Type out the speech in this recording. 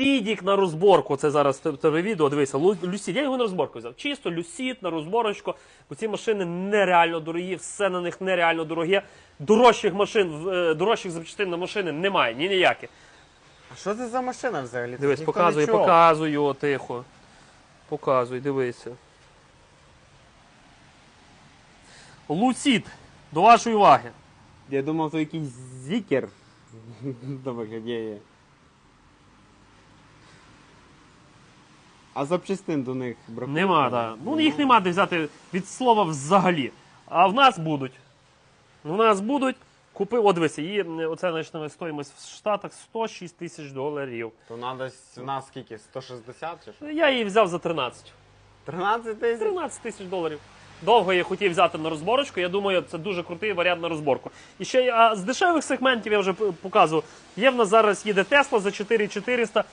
Люсідік на розборку. Це зараз тебе відео. Дивися, Люсід. Я його на розборку взяв. Чисто Люсід на розборочку. Бо ці машини нереально дорогі, все на них нереально дороге. Дорожчих машин, е, дорожчих запчастин на машини немає, ні ніяких. А що це за машина взагалі? Дивись, ніхто показую, показую, тихо. Показуй, дивися. Лусід, до вашої уваги. Я думав, то якийсь зікер до виглядає. А запчастин до них бракує? Нема, так. Ну їх нема де взяти від слова взагалі. А в нас будуть. У нас будуть. Купив, о, дивися, її значна стоїмость в Штатах 106 тисяч доларів. То надо в нас скільки? 160 чи що? Я її взяв за 13. 13 тисяч? 13 тисяч доларів. Довго я хотів взяти на розборочку. Я думаю, це дуже крутий варіант на розборку. І ще а з дешевих сегментів я вже показував. Є в нас зараз їде Тесла за 4400,